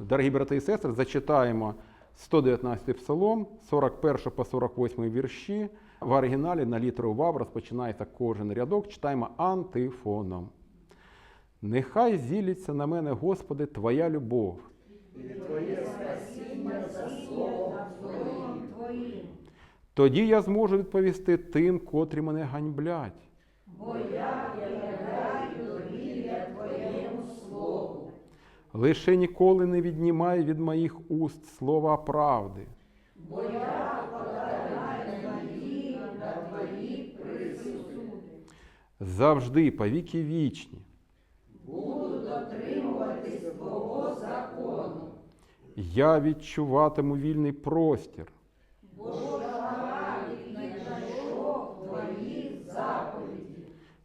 Дорогі брати і сестри, зачитаємо 119 псалом, 41 по 48 вірші. В оригіналі на літеру ВАВ розпочинається кожен рядок, читаємо антифоном. Нехай зіліться на мене, Господи, Твоя любов. Твоє спасіння, спад. Тоді я зможу відповісти тим, котрі мене ганьблять. Лише ніколи не віднімай від моїх уст слова правди. Завжди повіки вічні. Я відчуватиму вільний простір.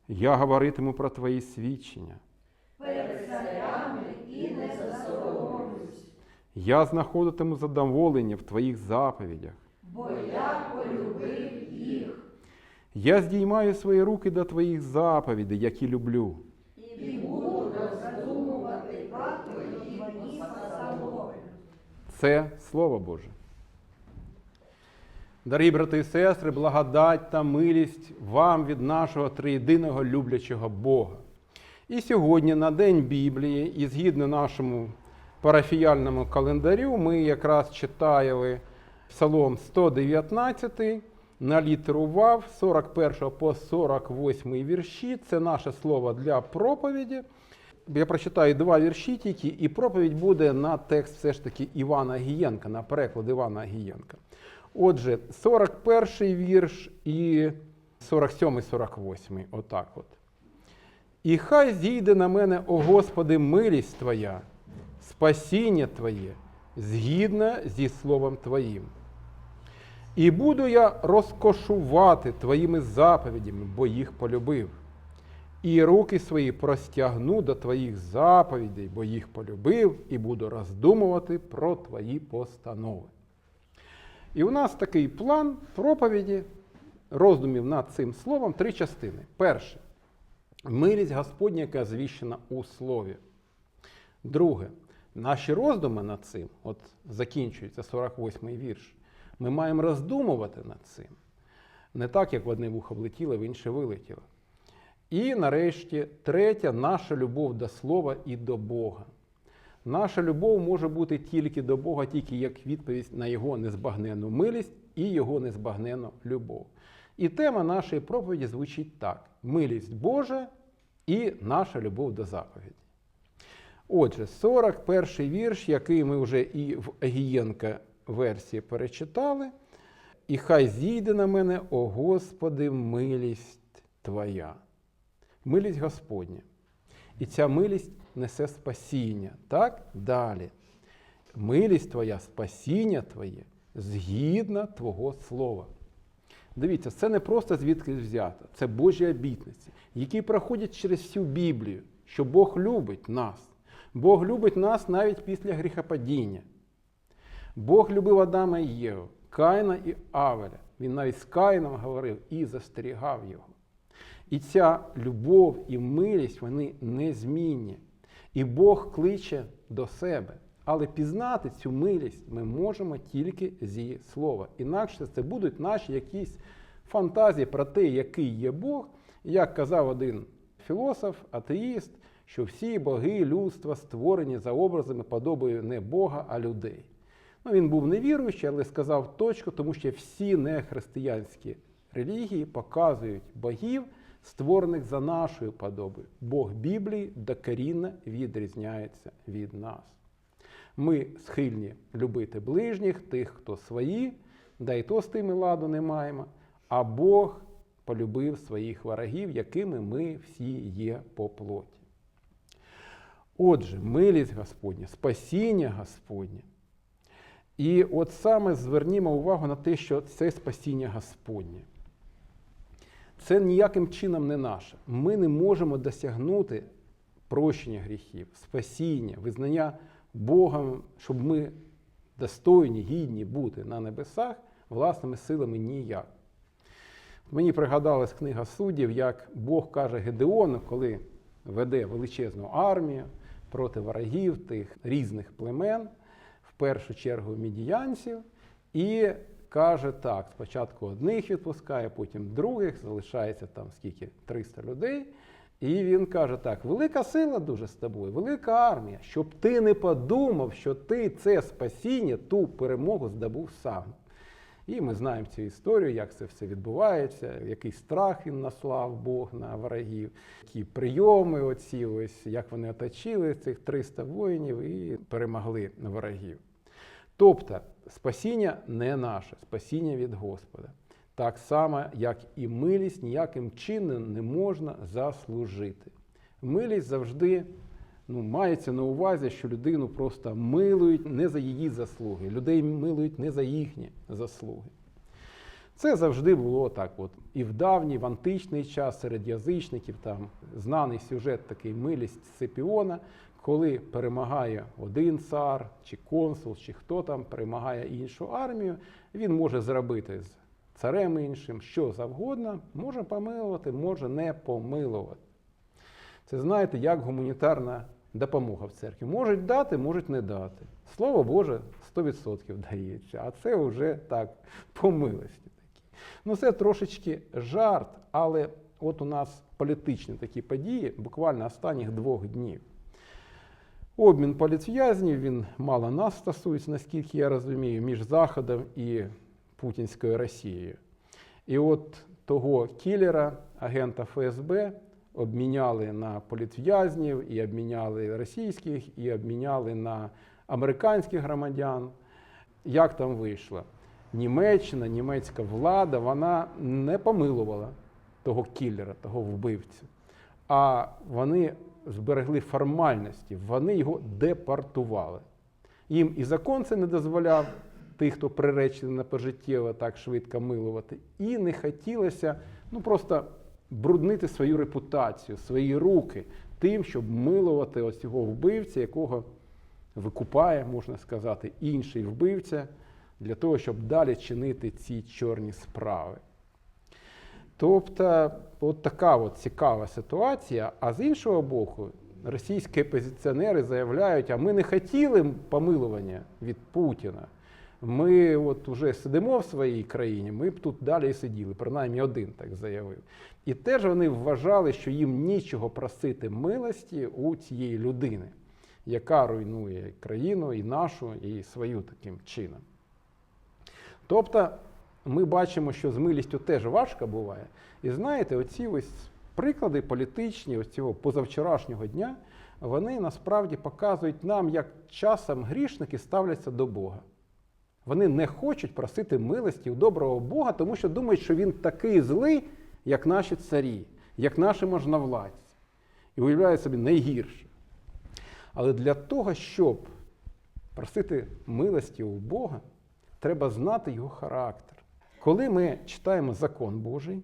Я говоритиму про твої свідчення. Я знаходитиму задоволення в твоїх заповідях. Бо я полюбив їх. Я здіймаю свої руки до твоїх заповідей, які люблю. Це Слово Боже. Дорогі брати і сестри, благодать та милість вам від нашого триєдиного люблячого Бога. І сьогодні, на День Біблії, і згідно нашому парафіяльному календарю, ми якраз читали Псалом 119 на літеру ВАВ 41 по 48 вірші. Це наше слово для проповіді. Я прочитаю два вірші тільки, і проповідь буде на текст все ж таки Івана Гієнка, на переклад Івана Гієнка. Отже, 41 вірш і 47, 48. Отак от. І хай зійде на мене, о Господи, милість Твоя, спасіння Твоє, згідно зі Словом Твоїм. І буду я розкошувати Твоїми заповідями, бо їх полюбив. І руки свої простягну до Твоїх заповідей, бо їх полюбив, і буду роздумувати про Твої постанови. І у нас такий план проповіді, роздумів над цим словом три частини. Перше милість Господня, яка звіщена у слові. Друге, наші роздуми над цим, от закінчується 48-й вірш, ми маємо роздумувати над цим. Не так, як в одне вухо влетіло, в інше вилетіло. І нарешті, третє, наша любов до слова і до Бога. Наша любов може бути тільки до Бога, тільки як відповідь на Його незбагненну милість і Його незбагненну любов. І тема нашої проповіді звучить так: милість Божа і наша любов до заповіді. Отже, 41 вірш, який ми вже і в Агієнка версії перечитали. І хай зійде на мене, о Господи, милість Твоя. Милість Господня. І ця милість несе спасіння. Так? Далі. Милість Твоя, спасіння Твоє згідно Твого Слова. Дивіться, це не просто звідки взято, це Божі обітниці, які проходять через всю Біблію, що Бог любить нас. Бог любить нас навіть після гріхопадіння. Бог любив Адама і Єву, Каїна і Авеля. Він навіть з Каїном говорив і застерігав його. І ця любов і милість вони незмінні. І Бог кличе до себе. Але пізнати цю милість ми можемо тільки зі слова. Інакше це будуть наші якісь фантазії про те, який є Бог. Як казав один філософ, атеїст, що всі боги людства створені за образами подобою не Бога, а людей. Ну, Він був невіруючий, але сказав точку, тому що всі нехристиянські релігії показують богів, створених за нашою подобою. Бог Біблії докорінно відрізняється від нас. Ми схильні любити ближніх, тих, хто свої, да й то з тими ладу не маємо. А Бог полюбив своїх ворогів, якими ми всі є по плоті. Отже, милість Господня, спасіння Господнє. І от саме звернімо увагу на те, що це спасіння Господнє. Це ніяким чином не наше. Ми не можемо досягнути прощення гріхів, спасіння, визнання Богом, щоб ми достойні, гідні бути на небесах власними силами ніяк. Мені пригадалась книга суддів, як Бог каже Гедеону, коли веде величезну армію, проти ворогів тих різних племен, в першу чергу мідіянців, і каже так: спочатку одних відпускає, потім других, залишається там скільки 300 людей. І він каже: так, велика сила дуже з тобою, велика армія, щоб ти не подумав, що ти це спасіння, ту перемогу здобув сам. І ми знаємо цю історію, як це все відбувається, який страх він наслав Бог на ворогів, які прийоми, оці ось, як вони оточили цих 300 воїнів і перемогли ворогів. Тобто спасіння не наше, спасіння від Господа. Так само, як і милість ніяким чином не можна заслужити. Милість завжди ну, мається на увазі, що людину просто милують не за її заслуги, людей милують не за їхні заслуги. Це завжди було так. От. І в давній, в античний час серед язичників там знаний сюжет такий милість Сципіона, коли перемагає один цар, чи консул, чи хто там перемагає іншу армію, він може зробити з царем іншим що завгодно, може помилувати, може не помилувати. Це знаєте, як гуманітарна допомога в церкві. Можуть дати, можуть не дати. Слово Боже 100% дається, а це вже так, по милості такі. Ну, це трошечки жарт, але от у нас політичні такі події буквально останніх двох днів. Обмін політв'язнів, він мало нас стосується, наскільки я розумію, між Заходом і Путінською Росією. І от того кілера, агента ФСБ, обміняли на політв'язнів, і обміняли російських, і обміняли на американських громадян. Як там вийшло? Німеччина, німецька влада, вона не помилувала того кілера, того вбивцю, а вони зберегли формальності, вони його депортували. Їм і закон це не дозволяв тих, хто приречений на пожиттєво так швидко милувати, і не хотілося ну, просто бруднити свою репутацію, свої руки тим, щоб милувати ось цього вбивця, якого викупає, можна сказати, інший вбивця, для того, щоб далі чинити ці чорні справи. Тобто, от така от цікава ситуація. А з іншого боку, російські опозиціонери заявляють, а ми не хотіли помилування від Путіна. Ми от уже сидимо в своїй країні, ми б тут далі сиділи, принаймні один так заявив. І теж вони вважали, що їм нічого просити милості у цієї людини, яка руйнує країну і нашу, і свою таким чином. Тобто ми бачимо, що з милістю теж важко буває. І знаєте, оці ось приклади політичні, ось цього позавчорашнього дня, вони насправді показують нам, як часом грішники ставляться до Бога. Вони не хочуть просити милості у доброго Бога, тому що думають, що він такий злий, як наші царі, як наші можновладці. І уявляють собі найгірше. Але для того, щоб просити милості у Бога, треба знати його характер. Коли ми читаємо закон Божий,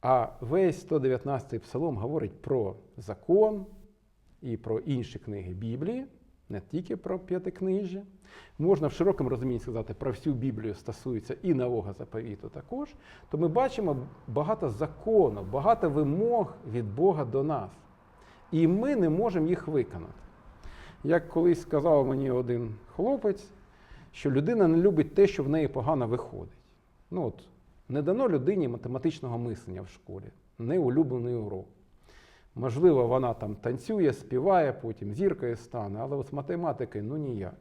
а весь 119-й псалом говорить про закон і про інші книги Біблії, не тільки про п'ятикнижжя, можна в широкому розумінні сказати, про всю Біблію стосується і нового заповіту також, то ми бачимо багато законів, багато вимог від Бога до нас. І ми не можемо їх виконати. Як колись сказав мені один хлопець, що людина не любить те, що в неї погано виходить. Ну от, Не дано людині математичного мислення в школі, не улюблений урок. Можливо, вона там танцює, співає, потім зіркою стане, але от з математики ну ніяк.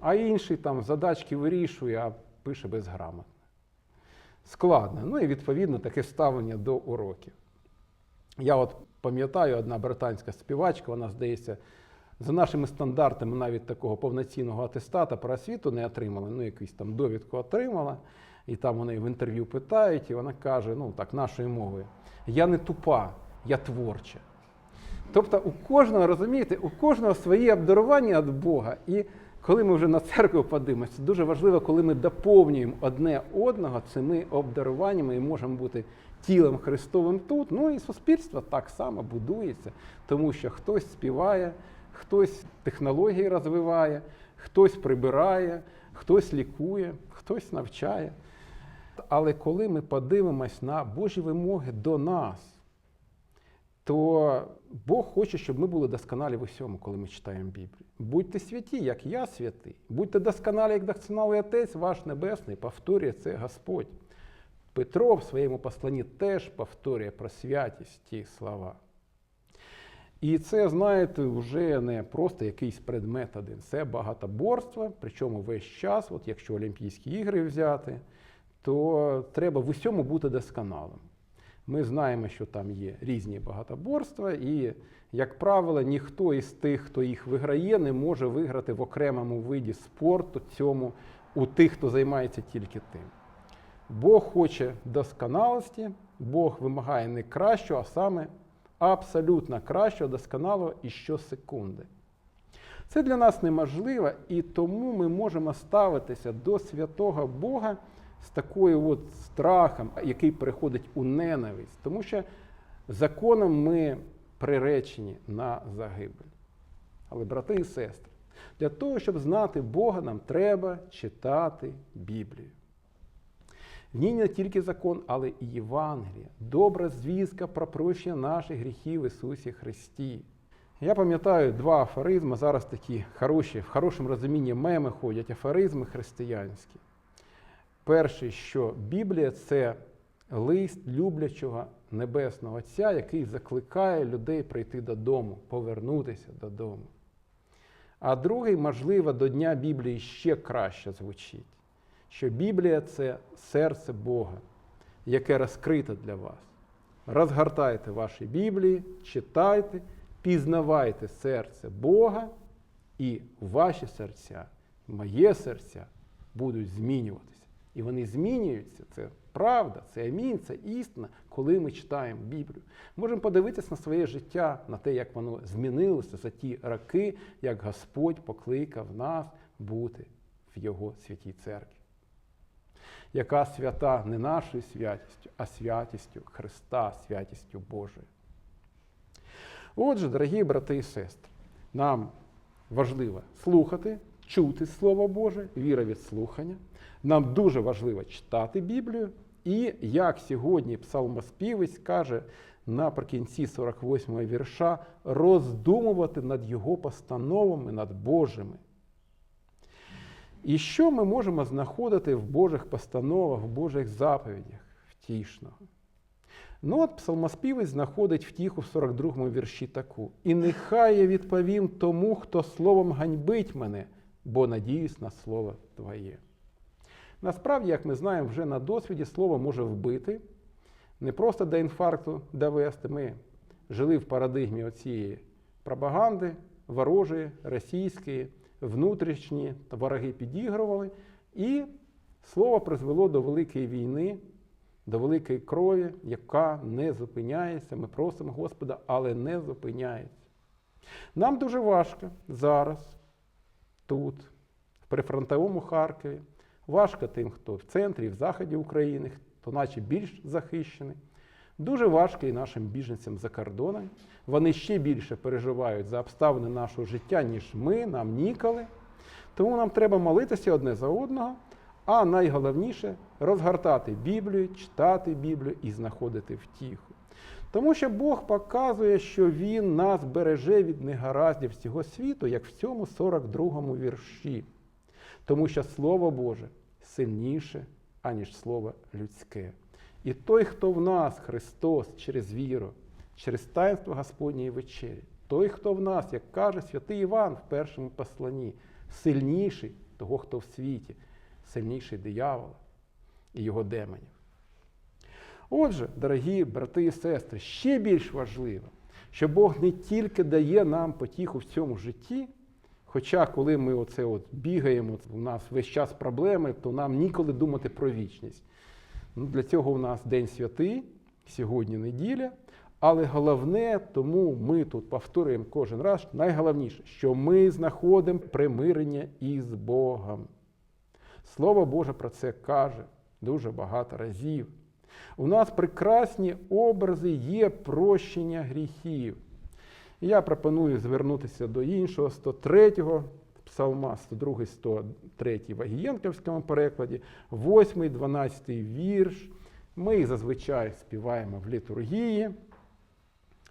А інший там задачки вирішує, а пише безграмотно. Складно. Ну і відповідно таке ставлення до уроків. Я от пам'ятаю, одна британська співачка, вона, здається, за нашими стандартами навіть такого повноцінного атестата про освіту не отримала, ну якусь там довідку отримала. І там вони в інтерв'ю питають, і вона каже, ну так, нашою мовою, я не тупа, я творча. Тобто у кожного, розумієте, у кожного своє обдарування від Бога. І коли ми вже на церкву подивимося, дуже важливо, коли ми доповнюємо одне одного цими обдаруваннями і можемо бути тілом Христовим тут. Ну і суспільство так само будується, тому що хтось співає, хтось технології розвиває, хтось прибирає, хтось лікує, хтось навчає. Але коли ми подивимось на Божі вимоги до нас, то Бог хоче, щоб ми були досконалі в усьому, коли ми читаємо Біблію. Будьте святі, як я святий. Будьте досконалі, як досконалий Отець ваш Небесний, повторює це Господь. Петро в своєму посланні теж повторює про святість ті слова. І це, знаєте, вже не просто якийсь предмет один, це багатоборство, причому весь час, от якщо Олімпійські ігри взяти, то треба в усьому бути досконалим. Ми знаємо, що там є різні багатоборства, і, як правило, ніхто із тих, хто їх виграє, не може виграти в окремому виді спорту цьому у тих, хто займається тільки тим. Бог хоче досконалості, Бог вимагає не кращого, а саме абсолютно кращого, досконалого і щосекунди. Це для нас неможливо, і тому ми можемо ставитися до святого Бога з такою от страхом, який переходить у ненависть, тому що законом ми приречені на загибель. Але, брати і сестри, для того, щоб знати Бога, нам треба читати Біблію. В ній не тільки закон, але і Євангеліє, добра звістка про прощення наших гріхів в Ісусі Христі. Я пам'ятаю два афоризми, зараз такі хороші, в хорошому розумінні меми ходять, афоризми християнські. Перший, що Біблія це лист люблячого Небесного Отця, який закликає людей прийти додому, повернутися додому. А другий, можливо, до Дня Біблії ще краще звучить, що Біблія це серце Бога, яке розкрите для вас. Розгортайте ваші Біблії, читайте, пізнавайте серце Бога, і ваші серця, моє серця будуть змінюватися. І вони змінюються. Це правда, це амінь, це істина, коли ми читаємо Біблію. Можемо подивитися на своє життя, на те, як воно змінилося за ті роки, як Господь покликав нас бути в Його святій церкві. Яка свята не нашою святістю, а святістю Христа, святістю Божою. Отже, дорогі брати і сестри, нам важливо слухати, чути Слово Боже, віра від слухання. Нам дуже важливо читати Біблію. І як сьогодні псалмоспівець каже наприкінці 48-го вірша, роздумувати над його постановами, над Божими. І що ми можемо знаходити в Божих постановах, в Божих заповідях втішного? Ну от псалмоспівець знаходить втіху в 42-му вірші таку. І нехай я відповім тому, хто словом ганьбить мене, бо надіюсь на слово Твоє. Насправді, як ми знаємо, вже на досвіді слово може вбити, не просто до інфаркту довести. Ми жили в парадигмі оцієї пропаганди, ворожої, російської, внутрішні вороги підігрували, і слово призвело до великої війни, до великої крові, яка не зупиняється. Ми просимо Господа, але не зупиняється. Нам дуже важко зараз, тут, в прифронтовому Харкові. Важко тим, хто в центрі, в заході України, хто наче більш захищений. Дуже важко і нашим біженцям за кордоном. Вони ще більше переживають за обставини нашого життя, ніж ми, нам ніколи. Тому нам треба молитися одне за одного, а найголовніше розгортати Біблію, читати Біблію і знаходити втіху. Тому що Бог показує, що Він нас береже від негараздів цього світу, як в цьому 42-му вірші. Тому що Слово Боже сильніше, аніж слово людське. І той, хто в нас, Христос, через віру, через таїнство Господньої вечері, той, хто в нас, як каже святий Іван в першому посланні, сильніший того, хто в світі, сильніший диявола і його демонів. Отже, дорогі брати і сестри, ще більш важливо, що Бог не тільки дає нам потіху в цьому житті. Хоча, коли ми оце от бігаємо, у нас весь час проблеми, то нам ніколи думати про вічність. Ну, Для цього у нас День святий, сьогодні неділя. Але головне, тому ми тут повторюємо кожен раз, найголовніше, що ми знаходимо примирення із Богом. Слово Боже про це каже дуже багато разів. У нас прекрасні образи є прощення гріхів. Я пропоную звернутися до іншого 103-го псалма, 102, 103 в Агієнківському перекладі, 8, 12 вірш. Ми їх зазвичай співаємо в літургії.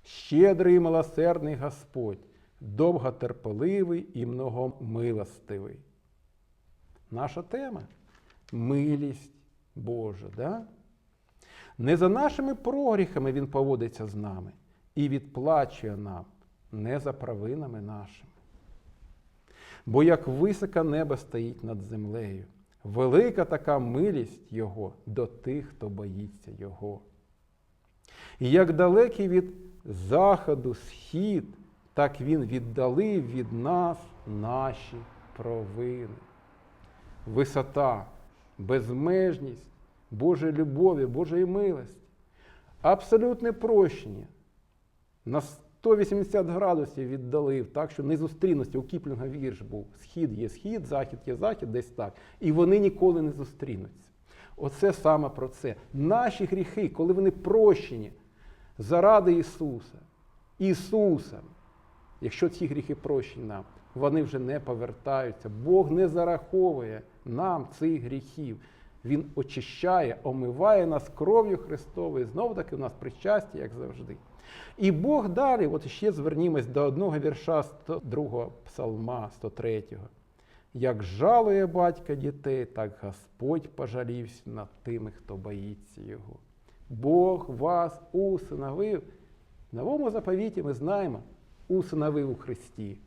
щедрий і милосердний Господь, довготерпеливий і многомилостивий. Наша тема милість Божа. Да? Не за нашими прогріхами Він поводиться з нами і відплачує нам, не за провинами нашими. Бо як високе небо стоїть над землею, велика така милість Його до тих, хто боїться Його. І як далекий від заходу схід, так Він віддалив від нас наші провини. Висота, безмежність Божої любові, Божої милості, абсолютне прощення на 180 градусів віддалив, так що не зустрінуться. У Кіплінга вірш був: схід є схід, захід є захід, десь так. І вони ніколи не зустрінуться. Оце саме про це. Наші гріхи, коли вони прощені заради Ісуса, Ісусом, якщо ці гріхи прощені нам, вони вже не повертаються. Бог не зараховує нам цих гріхів. Він очищає, омиває нас кров'ю Христовою. Знову таки у нас причастя, як завжди. І Бог далі, от ще звернімось до одного вірша 102 псалма 103. Як жалує батька дітей, так Господь пожалівся над тими, хто боїться Його. Бог вас усиновив. В новому заповіті ми знаємо, усиновив у Христі.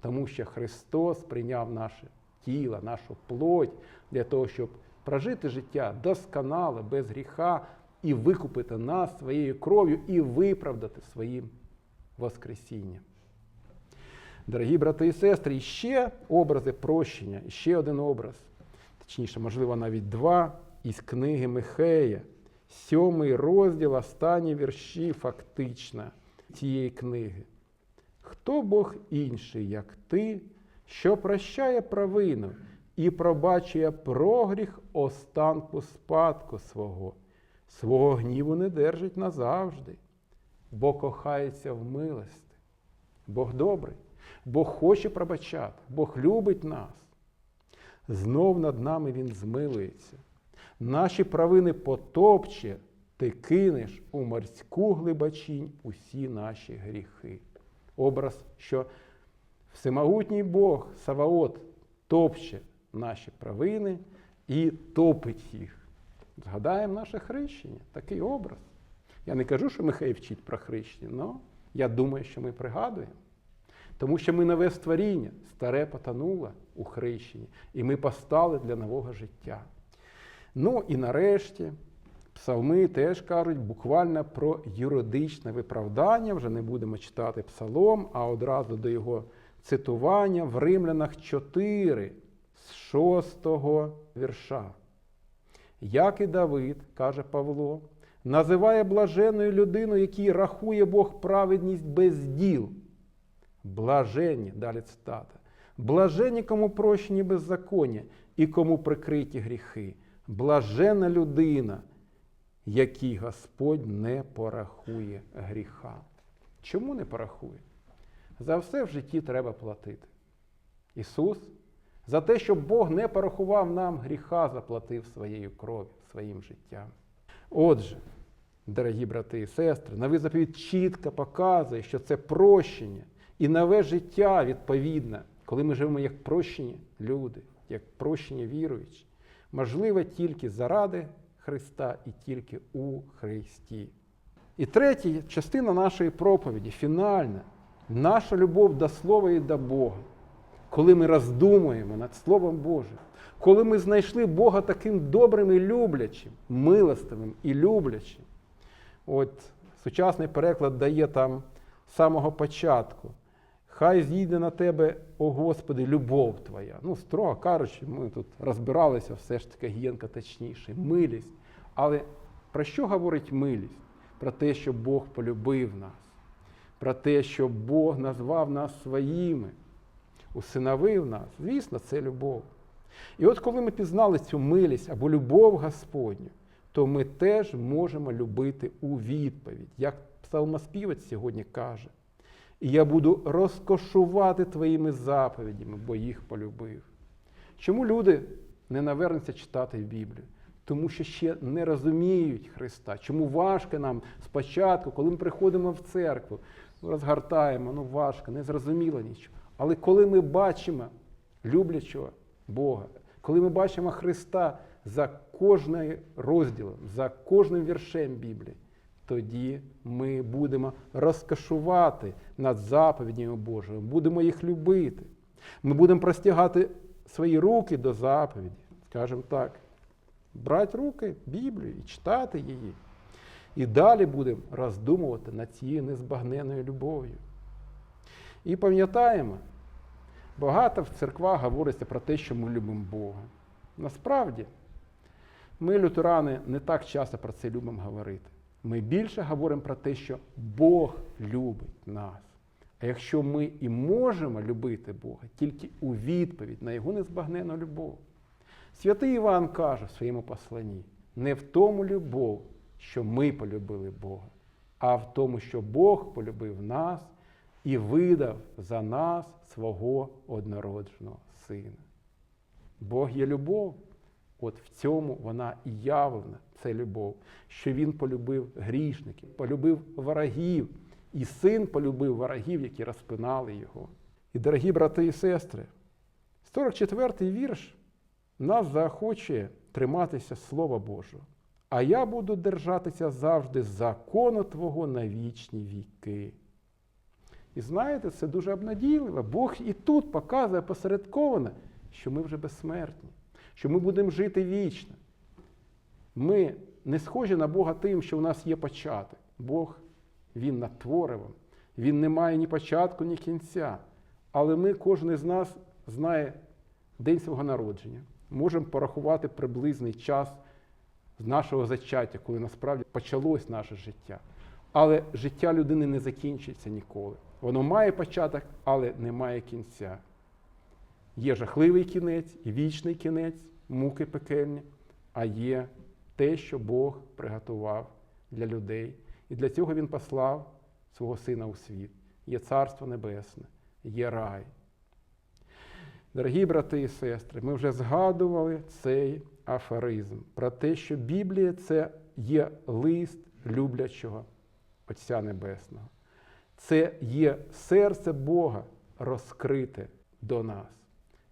Тому що Христос прийняв наше тіло, нашу плоть для того, щоб прожити життя досконало, без гріха і викупити нас своєю кров'ю і виправдати своїм Воскресінням. Дорогі брати і сестри, ще образи прощення, ще один образ, точніше, можливо, навіть два із книги Михея, сьомий розділ, останні вірші, фактично, цієї книги. Хто Бог інший, як ти, що прощає провину і пробачує прогріх останку спадку свого, свого гніву не держить назавжди, бо кохається в милости. Бог добрий, Бог хоче пробачати, Бог любить нас. Знов над нами Він змилується. Наші провини потопче, ти кинеш у морську глибачінь усі наші гріхи. Образ, що всемогутній Бог Саваот топче наші провини і топить їх. Згадаємо наше хрещення, такий образ. Я не кажу, що Михай вчить про хрещення, але я думаю, що ми пригадуємо. Тому що ми нове створіння, старе потонуло у хрещенні, і ми постали для нового життя. Ну і нарешті псалми теж кажуть буквально про юридичне виправдання. Вже не будемо читати псалом, а одразу до його цитування в Римлянах 4 з 6 вірша. Як і Давид, каже Павло, називає блаженною людину, який рахує Бог праведність без діл. Блаженні, далі цитата. Блаженні, кому прощені беззаконня і кому прикриті гріхи. Блажена людина, якій Господь не порахує гріха. Чому не порахує? За все в житті треба платити. Ісус за те, щоб Бог не порахував нам гріха, заплатив своєю кров'ю, своїм життям. Отже, дорогі брати і сестри, новий заповіт чітко показує, що це прощення і нове життя відповідне, коли ми живемо як прощені люди, як прощені віруючі, можливе тільки заради Христа і тільки у Христі. І третя частина нашої проповіді, фінальна, наша любов до Слова і до Бога. Коли ми роздумуємо над Словом Божим, коли ми знайшли Бога таким добрим і люблячим, милостивим і люблячим. От сучасний переклад дає там самого початку. Хай зійде на тебе, о Господи, любов Твоя. Ну, строго кажучи, ми тут розбиралися, все ж таки гієнка точніше, милість. Але про що говорить милість? Про те, що Бог полюбив нас, про те, що Бог назвав нас своїми, усиновив нас. Звісно, це любов. І от коли ми пізнали цю милість або любов Господню, то ми теж можемо любити у відповідь, як псалмоспівець сьогодні каже. І я буду розкошувати твоїми заповідями, бо їх полюбив. Чому люди не навернуться читати Біблію? Тому що ще не розуміють Христа. Чому важко нам спочатку, коли ми приходимо в церкву, розгортаємо, ну важко, не зрозуміло нічого. Але коли ми бачимо люблячого Бога, коли ми бачимо Христа за кожним розділом, за кожним віршем Біблії, тоді ми будемо розкашувати над заповідями Божими, будемо їх любити. Ми будемо простягати свої руки до заповіді, скажімо так, брати руки Біблію і читати її. І далі будемо роздумувати над цією незбагненною любов'ю. І пам'ятаємо, багато в церквах говориться про те, що ми любимо Бога. Насправді, ми, лютерани, не так часто про це любимо говорити. Ми більше говоримо про те, що Бог любить нас. А якщо ми і можемо любити Бога тільки у відповідь на Його незбагненну любов. Святий Іван каже в своєму посланні: не в тому любов, що ми полюбили Бога, а в тому, що Бог полюбив нас і видав за нас свого однородженого Сина. Бог є любов. От в цьому вона і явлена, це любов, що Він полюбив грішників, полюбив ворогів, і син полюбив ворогів, які розпинали його. І, дорогі брати і сестри, 44-й вірш нас заохочує триматися Слова Божого. А я буду держатися завжди закону Твого на вічні віки. І знаєте, це дуже обнадійливо. Бог і тут показує посередковано, що ми вже безсмертні, що ми будемо жити вічно. Ми не схожі на Бога тим, що у нас є початок. Бог, Він над творивом, Він не має ні початку, ні кінця. Але ми, кожен з нас знає день свого народження. Можемо порахувати приблизний час з нашого зачаття, коли насправді почалось наше життя. Але життя людини не закінчиться ніколи. Воно має початок, але не має кінця. Є жахливий кінець і вічний кінець, муки пекельні, а є те, що Бог приготував для людей. І для цього Він послав свого Сина у світ. Є Царство Небесне, є рай. Дорогі брати і сестри, ми вже згадували цей афоризм про те, що Біблія це є лист люблячого Отця Небесного. Це є серце Бога розкрите до нас.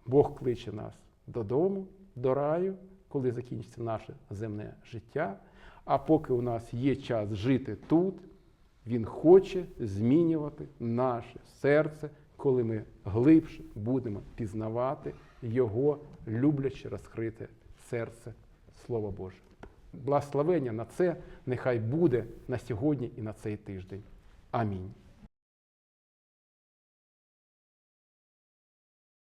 Бог кличе нас додому, до раю, коли закінчиться наше земне життя. А поки у нас є час жити тут, Він хоче змінювати наше серце, коли ми глибше будемо пізнавати Його любляче розкрите серце Слова Боже. Благословення на це нехай буде на сьогодні і на цей тиждень. Амінь.